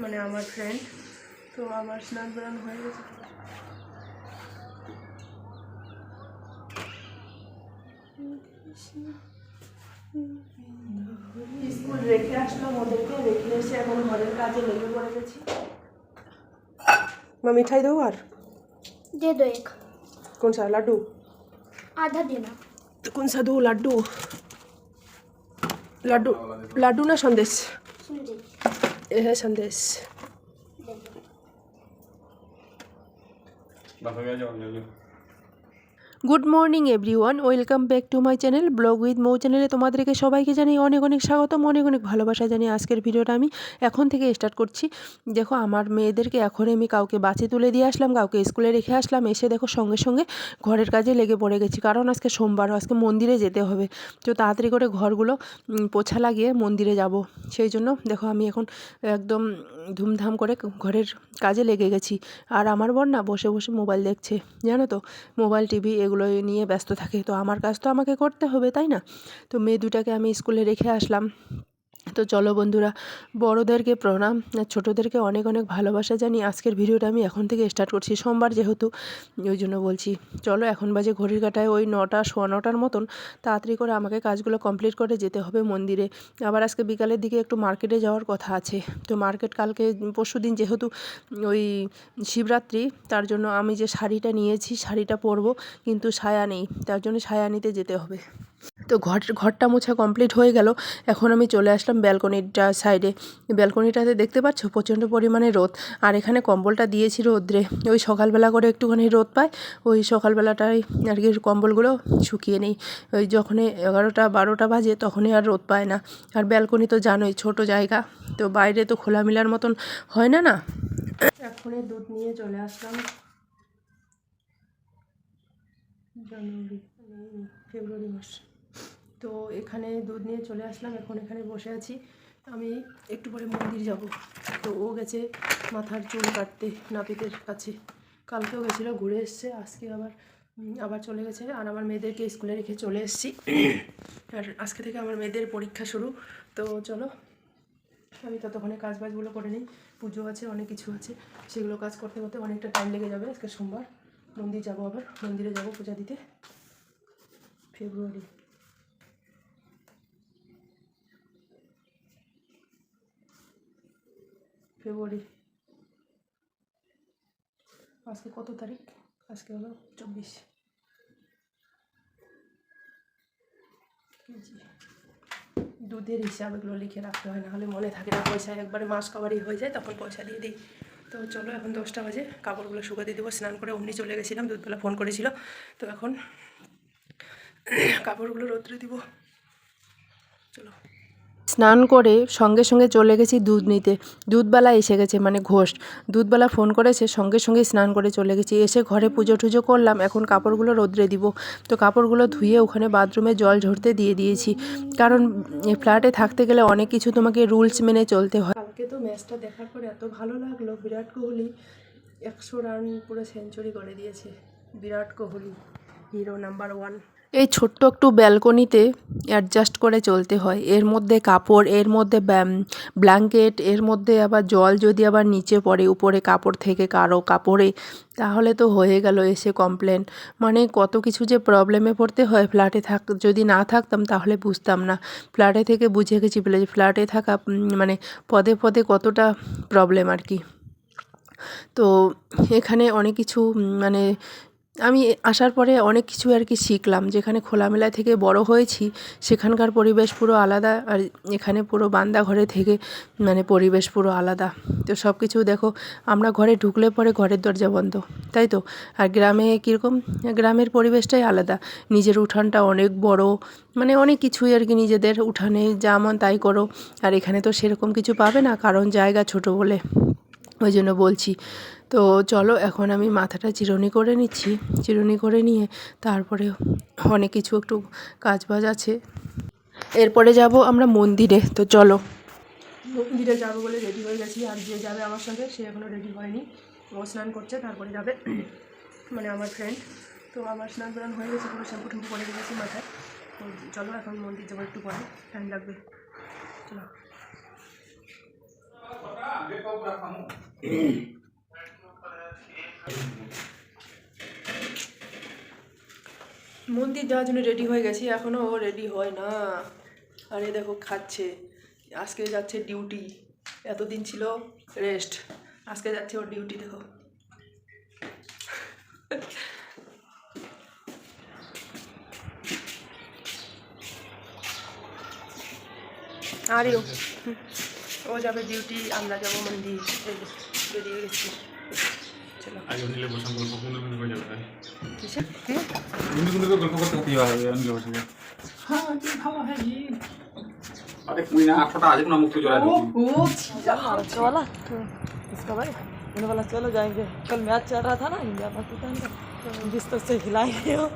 মানে আমার ফ্রেন্ড তো আমার স্নান টান হয়ে গেছে স্কুল রেখে আসলাম ওদেরকে রেখে এসে এখন ঘরের কাজে লেগে পড়ে গেছি মা মিঠাই দেবো আর दे दो एक कौन सा लड्डू आधा देना तो कौन सा दो लड्डू लड्डू लड्डू ना संदेश सुन जी ये है संदेश বাসা গিয়ে যাও যাও good morning everyone welcome back to my channel blog with Mou চ্যানেলে তোমাদেরকে সবাইকে জানাই অনেক অনেক স্বাগতম, অনেক অনেক ভালোবাসা জানিয়ে আজকের ভিডিওটা আমি এখন থেকে স্টার্ট করছি। দেখো, আমার মেয়েদেরকে এখন আমি কাউকে বাসে তুলে দিয়ে আসলাম, কাউকে স্কুলে রেখে আসলাম, এসে দেখো সঙ্গে সঙ্গে ঘরের কাজে লেগে পড়ে গেছি। কারণ আজকে সোমবার, আজকে মন্দিরে যেতে হবে। তো তাড়াতাড়ি করে ঘরগুলো পোছা লাগিয়ে মন্দিরে যাব। সেই জন্য দেখো, আমি এখন একদম ধুমধাম করে ঘরের কাজে লেগে গেছি। আর আমার বর না বসে বসে মোবাইল দেখছে। জানো তো, মোবাইল, টিভি এগুলো নিয়ে ব্যস্ত থাকে। তো আমার কাজ তো আমাকে করতে হবে, তাই না? তো মেয়ে দুটাকে আমি স্কুলে রেখে আসলাম। তো চলো বন্ধুরা, বড়োদেরকে প্রণাম, আর ছোটোদেরকে অনেক অনেক ভালোবাসা জানি আজকের ভিডিওটা আমি এখন থেকে স্টার্ট করছি। সোমবার যেহেতু, ওই জন্য বলছি, চলো এখন বাজে ঘড়ির কাটায় ওই নটা, সোয়া নটার মতন, তাড়াতাড়ি করে আমাকে কাজগুলো কমপ্লিট করে যেতে হবে মন্দিরে। আবার আজকে বিকালের দিকে একটু মার্কেটে যাওয়ার কথা আছে। তো মার্কেট কালকে, পরশু দিন যেহেতু ওই শিবরাত্রি, তার জন্য আমি যে শাড়িটা নিয়েছি, শাড়িটা পরবো, কিন্তু সায়া নেই, তার জন্য সায়া নিতে যেতে হবে। তো ঘর ঘরটা মোছা কমপ্লিট হয়ে গেল। এখন আমি চলে আসলাম ব্যালকনিটা সাইডে ব্যালকনিটাতে দেখতে পাচ্ছ? প্রচণ্ড পরিমাণে রোদ। আর এখানে কম্বলটা দিয়েছি রোদ্রে। ওই সকালবেলা করে একটুখানি রোদ পায়। ওই সকালবেলাটাই আর কি কম্বলগুলো শুকিয়ে নেই। ওই যখন এগারোটা, বারোটা বাজে তখনই আর রোদ পায় না। আর ব্যালকনি তো জানোই, ছোট জায়গা। তো বাইরে তো খোলামেলার মতন হয় না না? এখনই দুধ নিয়ে চলে আসলাম। জানুয়ারি, ফেব্রুয়ারি মাস। তো এখানে দুধ নিয়ে চলে আসলাম, এখন এখানে বসে আছি। আমি একটু পরে মন্দির যাব। তো ও গেছে মাথার চুল কাটতে নাপিতের কাছে। কালকেও গেছিল, ঘুরে এসছে, আজকে আবার আবার চলে গেছে। আর আমার মেয়েদেরকে স্কুলে রেখে চলে এসেছি। আর আজকে থেকে আমার মেয়েদের পরীক্ষা শুরু। তো চলো, আমি ততক্ষণে কাজ বাজগুলো করে নিই। পুজো আছে, অনেক কিছু আছে। সেগুলো কাজ করতে করতে অনেকটা টাইম লেগে যাবে। আজকে সোমবার, মন্দির যাব আবার। মন্দিরে যাব পূজা দিতে। ফেব্রুয়ারি ফেব্রুয়ারি আজকে কত তারিখ? আজকে হলো চব্বিশ। দুধের হিসাব এগুলো লিখে রাখতে হয়, নাহলে মনে থাকে না পয়সা, একবারে মাস কাবারই হয়ে যায়, তখন পয়সা দিয়ে দিই। তো চলো, এখন দশটা বাজে, কাপড়গুলো শুকাতে দেবো, স্নান করে অমনি চলে গেছিলাম দুধবেলা ফোন করেছিল। তো এখন কাপড়গুলো রোদ্রে দিব। চলো। স্নান করে সঙ্গে সঙ্গে চলে গেছি দুধ নিতে। দুধবেলা এসে গেছে মানে ঘোষ। দুধবেলা ফোন করেছে, সঙ্গে সঙ্গে স্নান করে চলে গেছি। এসে ঘরে পুজো টুজো করলাম, এখন কাপড়গুলো রোদ্রে দিব। তো কাপড়গুলো ধুয়ে ওখানে বাথরুমে জল ঝরতে দিয়ে দিয়েছি। কারণ ফ্ল্যাটে থাকতে গেলে অনেক কিছু তোমাকে রুলস মেনে চলতে হয়। কালকে তো ম্যাচটা দেখার পর এত ভালো লাগল। বিরাট কোহলি একশো রান পুরো সেঞ্চুরি করে দিয়েছে। Virat Kohli, hero number one. এই ছোট্ট একটু ব্যালকনিতে অ্যাডজাস্ট করে চলতে হয়। এর মধ্যে কাপড়, এর মধ্যে ব্ল্যাঙ্কেট এর মধ্যে আবার জল যদি আবার নিচে পড়ে, উপরে কাপড় থেকে কারও কাপড়ে, তাহলে তো হয়ে গেল এসে কমপ্লেন মানে কত কিছু যে প্রবলেমে পড়তে হয় ফ্ল্যাটে থাক, যদি না থাকতাম তাহলে বুঝতাম না। ফ্ল্যাটে থেকে বুঝে গেছি বলে যে ফ্ল্যাটে থাকা মানে পদে পদে কতটা প্রবলেম আর কি। তো এখানে অনেক কিছু মানে আমি আসার পরে অনেক কিছু আর কি শিখলাম। যেখানে খোলামেলা থেকে বড় হয়েছি, সেখানকার পরিবেশ পুরো আলাদা আর এখানে পুরো বান্দা ঘরে থেকে মানে পরিবেশ পুরো আলাদা। তো সব কিছু দেখো, আমরা ঘরে ঢুকলে পরে ঘরের দরজা বন্ধ, তাই তো? আর গ্রামে কীরকম? গ্রামের পরিবেশটাই আলাদা। নিজের উঠানটা অনেক বড় মানে অনেক কিছুই আর কি নিজেদের উঠানে যেমন তাই করো। আর এখানে তো সেরকম কিছু পাবে না, কারণ জায়গা ছোট বলে। ওই জন্য বলছি। তো চলো এখন আমি মাথাটা চিরুনি করে নিচ্ছি। চিরুনি করে নিয়ে তারপরে অনেক কিছু একটু কাজ বাজ আছে। এরপরে যাব আমরা মন্দিরে। তো চলো। মন্দিরে যাব বলে রেডি হয়ে গেছি। আর যে যাবে আমার সঙ্গে, সে এখনও রেডি হয়নি। ও স্নান করছে, তারপরে যাবে মানে আমার ফ্রেন্ড তো আমার স্নান টান হয়ে গেছে পুরো শ্যাম্পু টুম্পু করে দিয়েছি মাথায়। তো চলো এখন মন্দির যাব একটু পরে। টাইম লাগবে। চলো। মন্দির যাওয়ার জন্য রেডি হয়ে গেছি এখনও ও রেডি হয় না। আরে দেখো, খাচ্ছে। আজকে যাচ্ছে ডিউটি এতদিন ছিল রেস্ট আজকে যাচ্ছে ওর ডিউটি দেখো। আরে ও হুম। ও যাবে ডিউটি আমরা যাবো মন্দির এই যে, বেরিয়ে গেছি চলো আগে নিলে বসে গল্প কোন কোন করে যাবে কিসে কি কোন কোন করে গল্প করতে হতে হবে অন্য বসে हाँ जी भावा है जी আরে কুই না আটটা আজ না মুক্তি চলে अच्छा वाला इसका भाई उन्हें वाला चलो जाएंगे कल मैच चल रहा था ना इंडिया पाकिस्तान का बिस्तर से हिलाएंगे हो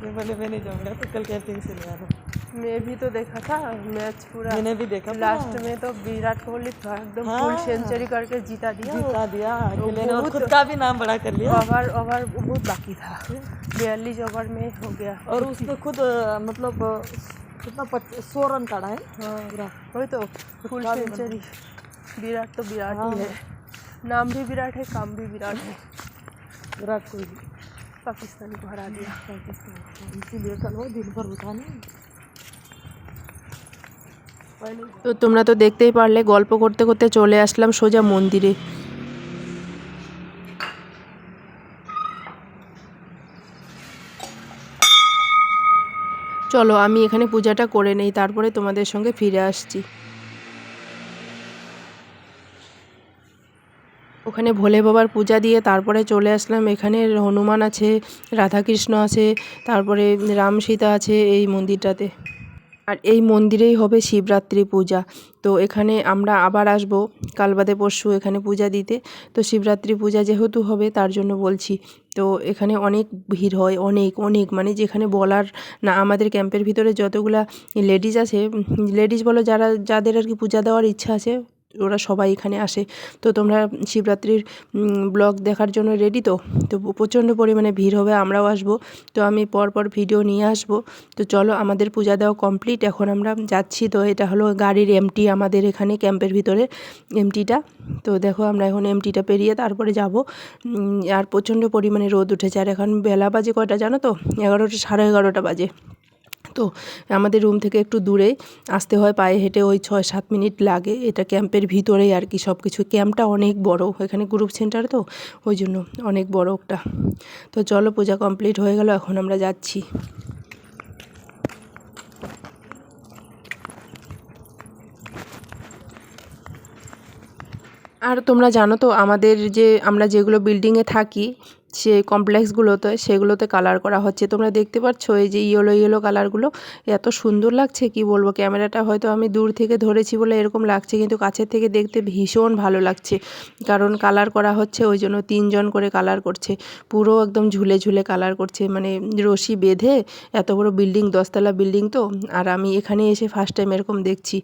मैं बोले मैं नहीं जाऊँगा तो कल कैंपिंग से ले आना मैं भी तो देखा था मैच पूरा। मैंने भी देखा लास्ट में तो विराट कोहली एकदम फुल हाँ। सेंचुरी करके जीता दिया। जिता दिया और खुद का भी नाम बड़ा कर लिया। ओवर ओवर बहुत बाकी था। बयालीस ओवर में हो गया। और उसने खुद मतलब कितना सौ रन काढ़ा है। हाँ वही तो फुल सेंचुरी विराट तो विराट हाँ। ही। है। नाम भी विराट है काम भी विराट है। विराट कोहली। पाकिस्तान को हरा दिया। पाकिस्तान इसीलिए कल वो दिन भर उठा नहीं। তো তোমরা তো দেখতেই পারলে, গল্প করতে করতে চলে আসলাম সোজা মন্দিরে। চলো, আমি এখানে পূজাটা করে নেই, তারপরে তোমাদের সঙ্গে ফিরে আসছি। ওখানে ভোলে বাবার পূজা দিয়ে তারপরে চলে আসলাম। এখানে হনুমান আছে, রাধাকৃষ্ণ আছে, তারপরে রাম সীতা আছে এই মন্দিরটাতে। আর এই মন্দিরেই হবে শিবরাত্রি পূজা। তো এখানে আমরা আবার আসব কাল বাদে পরশু এখানে পূজা দিতে। তো শিবরাত্রি পূজা যেহেতু হবে, তার জন্য বলছি। তো এখানে অনেক ভিড় হয়, অনেক অনেক। মানে যেখানে বলার না, আমাদের ক্যাম্পের ভিতরে যতগুলা লেডিস আছে, লেডিস বলো যারা, যাদের আর কি পূজা দেওয়ার ইচ্ছা আছে ওরা সবাই এখানে আসে। তো তোমরা শিবরাত্রির ব্লগ দেখার জন্য রেডি তো? তো প্রচণ্ড পরিমাণে ভিড় হবে, আমরাও আসব। তো আমি পরপর ভিডিও নিয়ে আসব। তো চলো, আমাদের পূজা দেওয়া কমপ্লিট এখন আমরা যাচ্ছি তো, এটা হলো গাড়ির এমটি আমাদের এখানে ক্যাম্পের ভিতরে এমটিটা তো দেখো, আমরা এখন এমটিটা পেরিয়ে তারপরে যাব। আর প্রচণ্ড পরিমাণে রোদ উঠেছে। আর এখন বেলা বাজে কয়টা জানো তো? এগারোটা, সাড়ে এগারোটা বাজে। তো আমাদের রুম থেকে একটু দূরে আসতে হয়, পায়ে হেঁটে ওই ছয় সাত মিনিট লাগে। এটা ক্যাম্পের ভিতরেই আর কি সব কিছু ক্যাম্পটা অনেক বড়, এখানে গ্রুপ সেন্টার তো, ওই জন্য অনেক বড় একটা। তো চলো, পূজা কমপ্লিট হয়ে গেল, এখন আমরা যাচ্ছি। আর তোমরা জানো তো, আমাদের যে, আমরা যেগুলো বিল্ডিংয়ে থাকি সে কমপ্লেক্সগুলোতে সেগুলোতে কালার করা হচ্ছে। তোমরা দেখতে পাচ্ছ এই যে ইয়েলো ইয়েলো কালারগুলো এত সুন্দর লাগছে, কি বলব? ক্যামেরাটা হয়তো আমি দূর থেকে ধরেছি বলে এরকম লাগছে, কিন্তু কাছের থেকে দেখতে ভীষণ ভালো লাগছে। কারণ কালার করা হচ্ছে, ওই জন্য তিনজন করে কালার করছে। পুরো একদম ঝুলে ঝুলে কালার করছে মানে রশি বেঁধে, এত বড় বিল্ডিং দশতলা বিল্ডিং তো? আর আমি এখানে এসে ফার্স্ট টাইম এরকম দেখছি,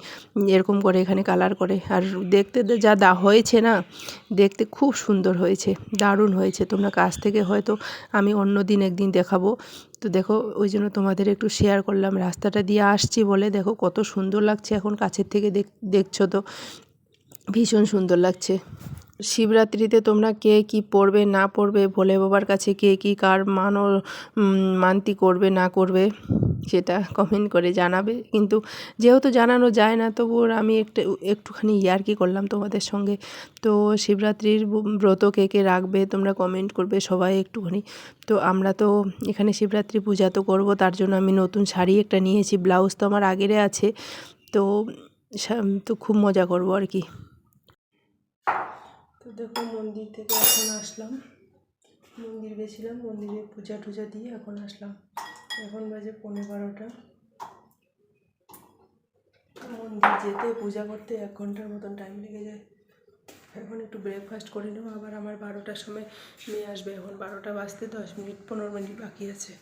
এরকম করে এখানে কালার করে। আর দেখতে যা দা হয়েছে না, দেখতে খুব সুন্দর হয়েছে, দারুণ হয়েছে। তোমরা কাছ থেকে হয়তো আমি অন্য দিন একদিন দেখাবো। তো দেখো, ওই জন্য তোমাদের একটু শেয়ার করলাম। রাস্তাটা দিয়ে আসছি বলে দেখো কত সুন্দর লাগছে এখন কাছের থেকে দেখ, দেখছ তো। ভীষণ সুন্দর লাগছে। শিবরাত্রিতে তোমরা কে কি পড়বে, না পড়বে, ভোলে বাবার কাছে কে কি কার মানো মানতি করবে, না করবে? সেটা কমেন্ট করে জানাবে। কিন্তু যেহেতু জানানো যায় না তবু আমি একটু, একটুখানি ইয়ার্কি করলাম তোমাদের সঙ্গে। তো শিবরাত্রির ব্রত কে কে রাখবে তোমরা কমেন্ট করবে সবাই একটুখানি। তো আমরা তো এখানে শিবরাত্রি পূজা তো করব, তার জন্য আমি নতুন শাড়ি একটা নিয়েছি, ব্লাউজ তো আমার আগেরে আছে। তো তো খুব মজা করব আর কি। তো দেখো মন্দির থেকে এখন আসলাম। মন্দির গেছিলাম, মন্দিরে পূজা টুজা দিয়ে এখন আসলাম। এখন বাজে পনেরো বারোটা। মন্দির যেতে, পূজা করতে এক ঘণ্টার মতন টাইম লেগে যায়। এখন একটু ব্রেকফাস্ট করে নেব। আবার আমার বারোটার সময় মেয়ে আসবে। এখন বারোটা বাজতে দশ মিনিট, পনেরো মিনিট বাকি আছে।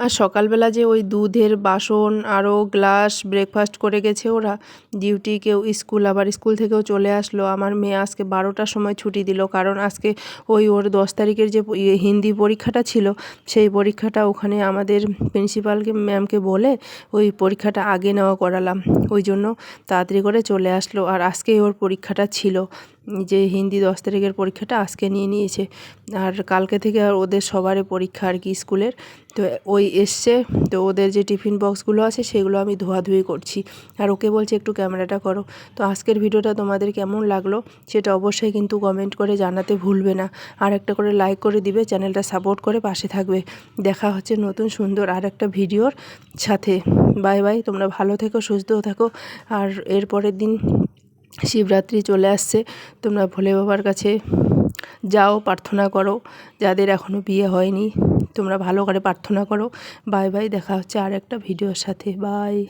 আর সকালবেলা যে ওই দুধের বাসন আরও গ্লাস ব্রেকফাস্ট করে গেছে ওরা, ডিউটি কেউ স্কুল, আবার স্কুল থেকেও চলে আসলো। আমার মেয়ে আজকে বারোটার সময় ছুটি দিল, কারণ আজকে ওই ওর দশ তারিখের যে ইয়ে হিন্দি পরীক্ষাটা ছিল, সেই পরীক্ষাটা ওখানে আমাদের প্রিন্সিপালকে, ম্যামকে বলে ওই পরীক্ষাটা আগে নেওয়া করালাম। ওই জন্য তাড়াতাড়ি করে চলে আসলো। আর আজকেই ওর পরীক্ষাটা ছিল। যে হিন্দি দশ তারিখের পরীক্ষাটা আজকে নিয়ে নিয়েছে। আর কালকে থেকে আর ওদের সবারই পরীক্ষা আর কি স্কুলের। তো ওই এসছে, তো ওদের যে টিফিন বক্সগুলো আছে সেগুলো আমি ধোয়াধুয়ি করছি। আর ওকে বলছে, একটু ক্যামেরাটা করো। তো আজকের ভিডিওটা তোমাদের কেমন লাগল সেটা অবশ্যই কিন্তু কমেন্ট করে জানাতে ভুলবে না। আর একটা করে লাইক করে দিবে, চ্যানেলটা সাপোর্ট করে পাশে থাকবে। দেখা হচ্ছে নতুন সুন্দর আর একটা ভিডিওর সাথে। বাই বাই, তোমরা ভালো থেকো সুস্থ থাকো। আর এরপরের দিন শিবরাত্রি চলে আসছে। তোমরা ভোলে বাবার কাছে যাও, প্রার্থনা করো। যাদের এখনও বিয়ে হয়নি, তোমরা ভালো করে প্রার্থনা করো। বাই বাই, দেখা হচ্ছে আর একটা ভিডিওর সাথে। বাই।